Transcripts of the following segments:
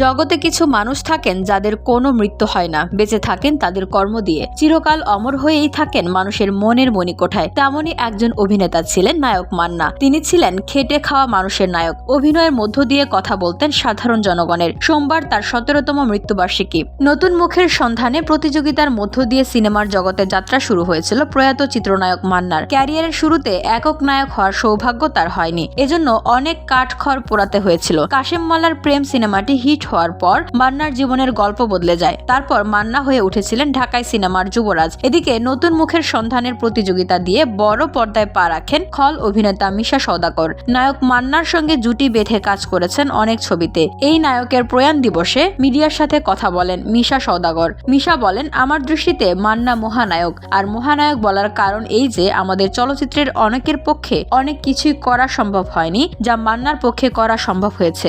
জগতে কিছু মানুষ থাকেন যাদের কোনো মৃত্যু হয় না। বেঁচে থাকেন তাদের কর্ম দিয়ে। চিরকাল অমর হয়েই থাকেন মানুষের মনের মণিকোঠায়। তেমনই একজন অভিনেতা ছিলেন নায়ক মান্না। তিনি ছিলেন খেটে খাওয়া মানুষের নায়ক। অভিনয়ের মধ্য দিয়ে কথা বলতেন সাধারণ জনগণের। সোমবার তার সতেরোতম মৃত্যুবার্ষিকী। নতুন মুখের সন্ধানে প্রতিযোগিতার মধ্য দিয়ে সিনেমার জগতে যাত্রা শুরু হয়েছিল প্রয়াত চিত্রনায়ক মান্নার। ক্যারিয়ারের শুরুতে একক নায়ক হওয়ার সৌভাগ্য তার হয়নি। এজন্য অনেক কাঠখড় পোড়াতে হয়েছিল। কাশেম মালার প্রেম সিনেমাটি হিট হওয়ার পর মান্নার জীবনের গল্প বদলে যায়। তারপর মান্না হয়ে উঠেছিলেন ঢাকায় সিনেমার যুবরাজ। এদিকে নতুন মুখের সন্ধানের প্রতিযোগিতা দিয়ে বড় পর্দায় পা রাখেন খল অভিনেতা মিশা সওদাকর নায়ক মান্নার সঙ্গে জুটি বেঁধে কাজ করেছেন অনেক ছবিতে। এই নায়কের প্রয়াণ দিবসে মিডিয়ার সাথে কথা বলেন মিশা সওদাগর। মিশা বলেন, আমার দৃষ্টিতে মান্না মহানায়ক। আর মহানায়ক বলার কারণ এই যে, আমাদের চলচ্চিত্রের অনেকের পক্ষে অনেক কিছুই করা সম্ভব হয়নি, যা মান্নার পক্ষে করা সম্ভব হয়েছে।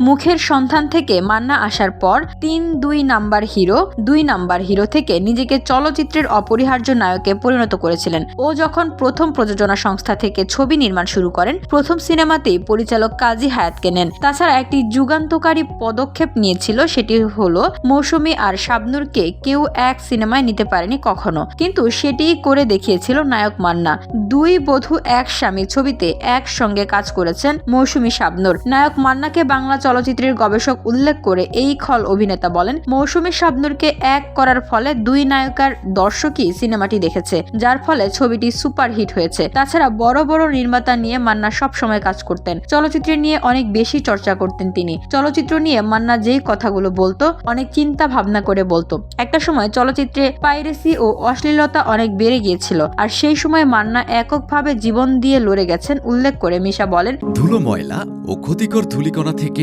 মুখের সন্ধান থেকে মান্না আসার পর তিন, দুই নাম্বার হিরো, দুই নাম্বার হিরো থেকে নিজেকে চলচ্চিত্রের অপরিহার্য নায়কে পরিণত করেছিলেন। ও যখন প্রথম প্রযোজনা সংস্থা থেকে ছবি নির্মাণ শুরু করেন, প্রথম সিনেমাতেই পরিচালক কাজী হায়াতকে নেন। তাছাড়া একটি যুগান্তকারী পদক্ষেপ নিয়েছিল সেটি হলো, মৌসুমী আর শাবনুরকে কেউ এক সিনেমায় নিতে পারেনি কখনো। কিন্তু সেটিই করে দেখিয়েছিল নায়ক মান্না। দুই বধূ, এক স্বামী ছবিতে একসঙ্গে কাজ করেছেন মৌসুমী শাবনুর। নায়ক মান্নাকে বাংলা চলচ্চিত্রের গবেষক উল্লেখ করে এই খল অভিনেতা বলেন, মৌসুমী শাবনুরকে এক করার ফলে দুই নায়িকার দর্শকই সিনেমাটি দেখেছে, যার ফলে ছবিটি সুপার হিট হয়েছে। তাছাড়া বড় বড় নির্মাতা নিয়ে মান্না সব সময় কাজ করতেন। চলচ্চিত্র নিয়ে অনেক বেশি চর্চা করতেন তিনি। চলচ্চিত্র নিয়ে মান্না যেই কথাগুলো বলতো, অনেক চিন্তা ভাবনা করে বলতো। একটা সময় চলচ্চিত্রে পাইরেসি ও অশ্লীলতা অনেক বেড়ে গিয়েছিল, আর সেই সময় মান্না এককভাবে জীবন দিয়ে লড়ে গেছেন, উল্লেখ করে মিশা বলেন। ধুলো ময়লা ও ক্ষতিকর ধূলিকণা থেকে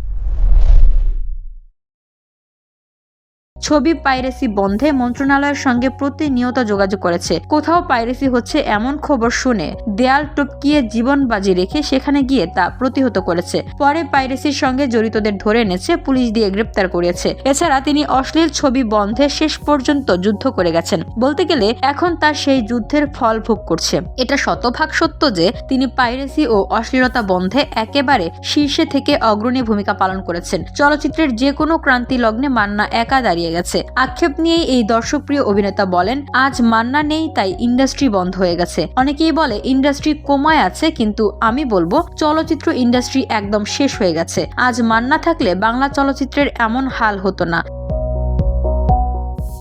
ছবি পাইরেসি বন্ধে মন্ত্রণালয়ের সঙ্গে প্রতিনিয়ত যোগাযোগ করেছে। কোথাও পাইরেসি হচ্ছে এমন খবর শুনে দেয়াল টপকিয়ে জীবন বাজি রেখে সেখানে গিয়ে তা প্রতিহত করেছে। পরে পাইরেসির সঙ্গে জড়িতদের ধরে এনেছে, পুলিশ দিয়ে গ্রেপ্তার করেছে। এছাড়া তিনি অশ্লীল ছবি বন্ধে শেষ পর্যন্ত যুদ্ধ করে গেছেন। বলতে গেলে এখন তার সেই যুদ্ধের ফল ভোগ করছে। এটা শতভাগ সত্য যে তিনি পাইরেসি ও অশ্লীলতা বন্ধে একেবারে শীর্ষে থেকে অগ্রণী ভূমিকা পালন করেছেন। চলচ্চিত্রের যে কোনো ক্রান্তি লগ্নে মান্না একা দাঁড়িয়ে গেছে। আক্ষেপ নিয়েই এই দর্শকপ্রিয় অভিনেতা বলেন, আজ মান্না নেই, তাই ইন্ডাস্ট্রি বন্ধ হয়ে গেছে। অনেকেই বলে, ইন্ডাস্ট্রি কমায় আছে, কিন্তু আমি বলব, চলচ্চিত্র ইন্ডাস্ট্রি একদম শেষ হয়ে গেছে। আজ মান্না থাকলে বাংলা চলচ্চিত্রের এমন হাল হতো না।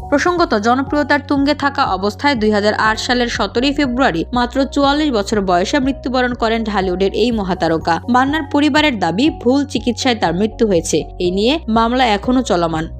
প্রসঙ্গত, জনপ্রিয়তার তুঙ্গে থাকা অবস্থায় দুই হাজার আট সালের সতেরোই ফেব্রুয়ারি মাত্র চুয়াল্লিশ বছর বয়সে মৃত্যুবরণ করেন ঢালিউডের এই মহাতারকা। মান্নার পরিবারের দাবি, ভুল চিকিৎসায় তার মৃত্যু হয়েছে। এই নিয়ে মামলা এখনও চলমান।